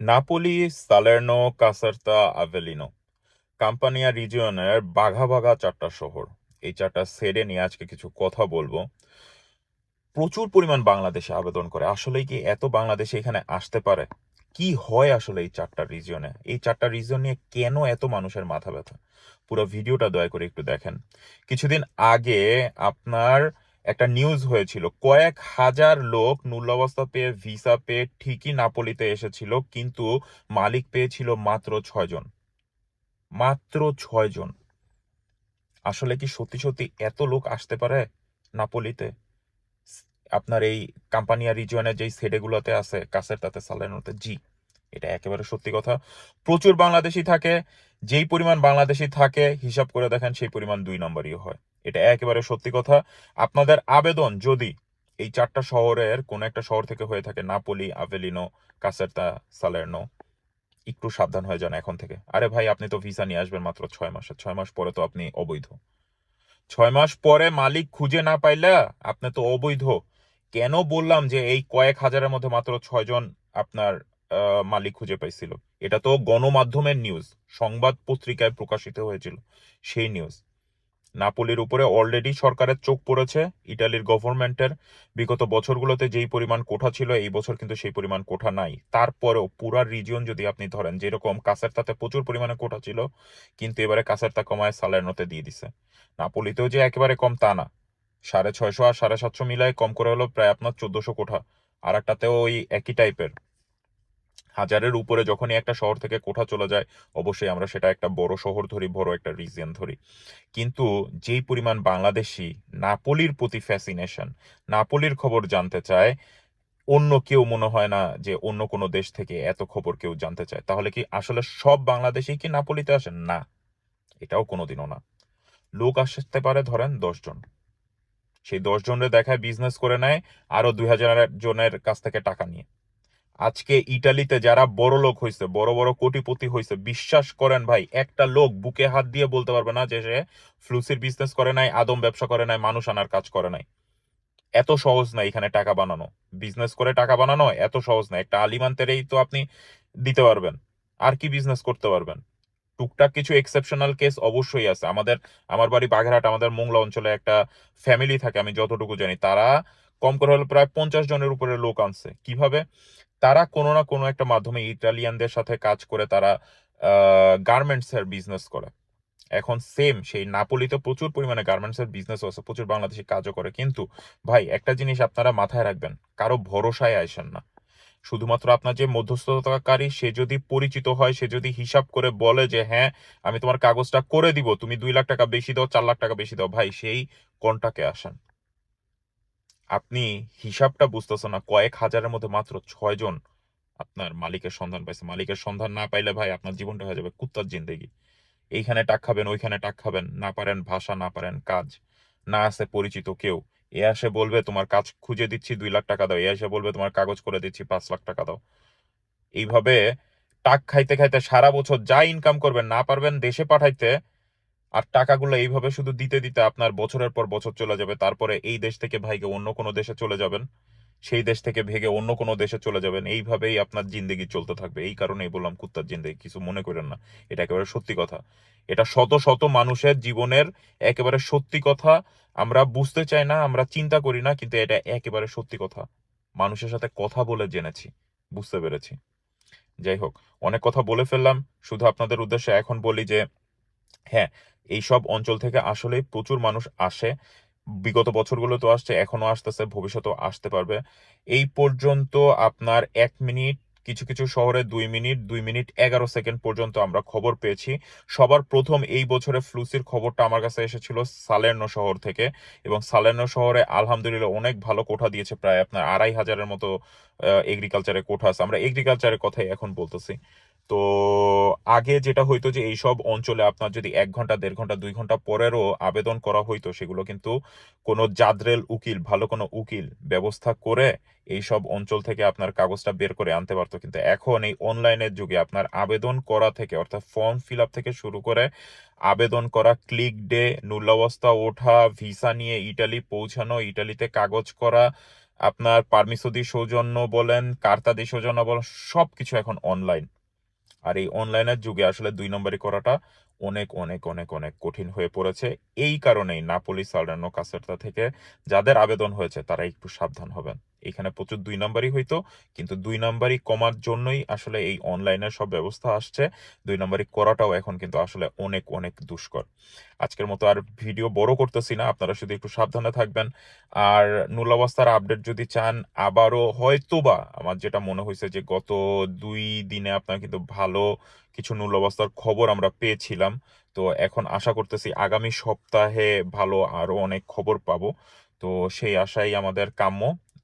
Napoli, Salerno, Caserta, Avellino. Campania রিজিয়নের বাঘা বাঘা চারটা শহর। এই চারটা সেডে নিয়ে আজকে কিছু কথা বলব। প্রচুর পরিমাণ বাংলাদেশে আবেদন করে। আসলেই কি এত বাংলাদেশে এখানে আসতে পারে? কি হয় আসলে এই চারটা রিজিয়নে এই চারটা রিজিয়ন নিয়ে কেন এত মানুষের মাথা ব্যথা? পুরো ভিডিওটা দয়া করে একটু দেখেন। কিছুদিন আগে আপনার একটা নিউজ হয়েছিল। কয়েক হাজার লোক নুল্লাবস্থা পেয়ে ভিসা পেয়ে ঠিকই নাপোলিতে এসেছিল, কিন্তু মালিক পেয়েছিল মাত্র ছয়জন মাত্র ছয়জন আসলে কি সত্যি সত্যি এত লোক আসতে পারে নাপোলিতে? আপনার এই কাম্পানিয়া রিজিয়নের যেই সেডেগুলোতে আছে কাছের তাতে সালানোতে জি, এটা একেবারে সত্যি কথা। প্রচুর বাংলাদেশি থাকে, যেই পরিমাণ বাংলাদেশি থাকে, হিসাব করে দেখেন সেই পরিমাণ দুই নম্বরই হয়। এটা একেবারে সত্যি কথা। আপনাদের আবেদন যদি এই চারটা শহরের কোন একটা শহর থেকে হয়ে থাকে, নাপোলি, আভেলিনো, কাসেরতা, সালের্নো, একটু সাবধান হয়ে যান এখন থেকে। আরে ভাই, আপনি তো ভিসা নিয়ে আসবেন মাত্র ছয় মাসে। ছয় মাস পরে তো আপনি অবৈধ। ছয় মাস পরে মালিক খুঁজে না পাইলে আপনি তো অবৈধ। কেন বললাম যে এই কয়েক হাজারের মধ্যে মাত্র ছয়জন আপনার মালিক খুঁজে পাইছিল? এটা তো গণমাধ্যমের নিউজ সংবাদ পত্রিকায় প্রকাশিত হয়েছিল। সেই নিউজ নাপোলির উপরে অলরেডি সরকারের চোখ পড়েছে, ইটালির গভর্নমেন্টের বিগত বছরগুলোতে যেই পরিমাণ কোঠা ছিল, এই বছর কিন্তু সেই পরিমাণ কোঠা নাই। তারপরেও পুরা রিজিয়ন যদি আপনি ধরেন, যেরকম কাসেরতাতে প্রচুর পরিমাণে কোঠা ছিল, কিন্তু এবারে কাসেরতা কমায় সালেরনোতে দিয়ে দিছে। নাপোলিতেও যে একেবারে কম তা না। সাড়ে ছয়শো আর সাড়ে সাতশো মিলায় কম করে হলো প্রায় আপনার চোদ্দশো কোঠা। আর একটাতেও ওই একই টাইপের হাজারের উপরে যখনই একটা শহর থেকে কোঠা চলে যায়, অবশ্যই আমরা সেটা একটা বড় শহর ধরি, বড় একটা রিজিয়ন ধরি। কিন্তু যেই পরিমাণ বাংলাদেশি নাপোলির প্রতি ফ্যাসিনেশন নাপোলির খবর জানতে চায়, অন্য কেউ মনে হয় না যে অন্য কোনো দেশ থেকে এত খবর কেউ জানতে চায়। তাহলে কি আসলে সব বাংলাদেশি কি নাপোলিতে আসেন? না, এটাও কোনোদিনও না। লোক আসতে পারে ধরেন দশজন সেই দশজনের দেখায় বিজনেস করে নেয়, আরও দুই হাজার জনের কাছ থেকে টাকা নিয়ে। আজকে ইটালিতে যারা বড় লোক হয়েছে বড় বড় কোটিপতি হয়েছে বিশ্বাস করেন ভাই, একটা লোক বুকে হাত দিয়ে বলতে পারবে না যে সে ফ্লুসির বিজনেস করে নাই, আদম ব্যবসা করে নাই, মানুষ আনার কাজ করে নাই। এত সহজ না এখানে টাকা বানানো। বিজনেস করে টাকা বানানো এত সহজ না। একটা আলিমান্তেরেই তো আপনি দিতে পারবেন। আর কি বিজনেস করতে পারবেন? টুকটাক কিছু এক্সেপশনাল কেস অবশ্যই আছে। আমাদের, আমার বাড়ি বাগেরহাট, আমাদের মোংলা অঞ্চলে একটা ফ্যামিলি থাকে, আমি যতটুকু জানি। তারা কম করে হলে প্রায় পঞ্চাশ জনের উপরে লোক আনছে। কীভাবে? তারা কোনো না কোনো একটা মাধ্যমে ইটালিয়ানদের সাথে কাজ করে তারা গার্মেন্টস এর বিজনেস করে। এখন সেম সেই নাপোলিতে প্রচুর পরিমাণে গার্মেন্টস এর বিজনেস আছে, প্রচুর বাংলাদেশি কাজও করে। কিন্তু ভাই, একটা জিনিস আপনারা মাথায় রাখবেন, কারও ভরসায় আইসেন না। শুধুমাত্র আপনার যে মধ্যস্থতাকারী, সে যদি পরিচিত হয়, সে যদি হিসাব করে বলে যে হ্যাঁ আমি তোমার কাগজটা করে দিব, তুমি দুই লাখ টাকা বেশি দাও, চার লাখ টাকা বেশি দাও। ভাই, সেই কন্টাকে আসেন। আপনি হিসাবটা বুঝতেছেন না, কয়েক হাজারের মধ্যে মাত্র ছয় জন আপনার মালিকের সন্ধান পাইছে। মালিকের সন্ধান না পাইলে ভাই আপনার জীবনটা হয়ে যাবে কুত্তার জিন্দেগি। এইখানে টাক খাবেন, ওইখানে টাক খাবেন, না পারেন ভাষা, না পারেন কাজ, না আছে পরিচিত কেউ। এ আসে বলবে, তোমার কাজ খুঁজে দিচ্ছি, দুই লাখ টাকা দাও। এ আসে বলবে, তোমার কাগজ করে দিচ্ছি, পাঁচ লাখ টাকা দাও। এইভাবে টাক খাইতে খাইতে সারা বছর যা ইনকাম করবেন, না পারবেন দেশে পাঠাইতে আর টাকাগুলো এইভাবে শুধু দিতে দিতে আপনার বছরের পর বছর চলে যাবে, তারপরে এই দেশ থেকে ভাইকে অন্য কোনো দেশে চলে যাবেন, সেই দেশ থেকে ভেগে অন্য কোনো দেশে চলে যাবেন, এইভাবেই আপনার জিন্দেগি চলতে থাকবে। এই কারণেই বললাম, কুত্তার জিন্দেগি, কিছু মনে করেন না। এটা একেবারে সত্যি কথা। এটা শত শত মানুষের জীবনের একেবারে সত্যি কথা। আমরা বুঝতে চাই না, আমরা চিন্তা করি না, কিন্তু এটা একেবারে সত্যি কথা। মানুষের সাথে কথা বলে জেনেছি, বুঝতে পেরেছি। যাই হোক, অনেক কথা বলে ফেললাম। শুধু আপনাদের উদ্দেশ্যে এখন বলি যে হ্যাঁ এইসব অঞ্চল থেকে আসলে প্রচুর মানুষ আসে। বিগত বছরগুলো তো আসছে, এখনও আসতেছে, ভবিষ্যতেও আসতে পারবে। এই পর্যন্ত আপনার এক মিনিট, কিছু কিছু শহরে দুই মিনিট দুই মিনিট এগারো সেকেন্ড পর্যন্ত আমরা খবর পেয়েছি। সবার প্রথম এই বছরে ফ্লুসির খবরটা আমার কাছে এসেছিল সালের্নো শহর থেকে এবং সালের্নো শহরে আলহামদুলিল্লাহ অনেক ভালো কোঠা দিয়েছে প্রায় আপনার আড়াই হাজারের মতো এগ্রিকালচারের কোঠা আছে। আমরা এগ্রিকালচারের কথাই এখন বলতেছি। তো আগে যেটা হইতো যে এইসব অঞ্চলে আপনার যদি এক ঘণ্টা, দেড় ঘণ্টা, দুই ঘণ্টা পরেরও আবেদন করা হইতো, সেগুলো কিন্তু কোনো জাদরেল উকিল, ভালো কোনো উকিল ব্যবস্থা করে এইসব অঞ্চল থেকে আপনার কাগজটা বের করে আনতে পারতো। কিন্তু এখন এই অনলাইনের যুগে আপনার আবেদন করা থেকে অর্থাৎ ফর্ম ফিল আপ থেকে শুরু করে আবেদন করা, ক্লিক ডে, নুল্লাবস্থা ওঠা, ভিসা নিয়ে ইটালি পৌঁছানো, ইটালিতে কাগজ করা, আপনার পারমিসদি সৌজন্য বলেন কার্তাদি সৌজন্য বলেন সব কিছু এখন অনলাইন। আর এই অনলাইনের যুগে আসলে দুই নম্বরই করাটা অনেক অনেক অনেক অনেক কঠিন হয়ে পড়েছে। এই কারণেই নাপোলি সালানো কাসেরতা থেকে যাদের আবেদন হয়েছে তারা একটু সাবধান হবেন। এখানে প্রচুর দুই নাম্বারই হইতো, কিন্তু দুই নাম্বারই কমার জন্যই আসলে এই অনলাইনের সব ব্যবস্থা আসছে। দুই নাম্বারই করাটাও এখন কিন্তু আসলে অনেক অনেক দুষ্কর। আজকের মতো আর ভিডিও বড় করতেছি না, আপনারা শুধু একটু সাবধানে থাকবেন। আর নুল অবস্থার আপডেট যদি চান, আবারও হয়তোবা আমার যেটা মনে হয়েছে যে গত দুই দিনে আপনার কিন্তু ভালো কিছু নুল অবস্থার খবর আমরা পেয়েছিলাম। তো এখন আশা করতেছি আগামী সপ্তাহে ভালো আরও অনেক খবর পাবো। তো সেই আশাই আমাদের কাম্য।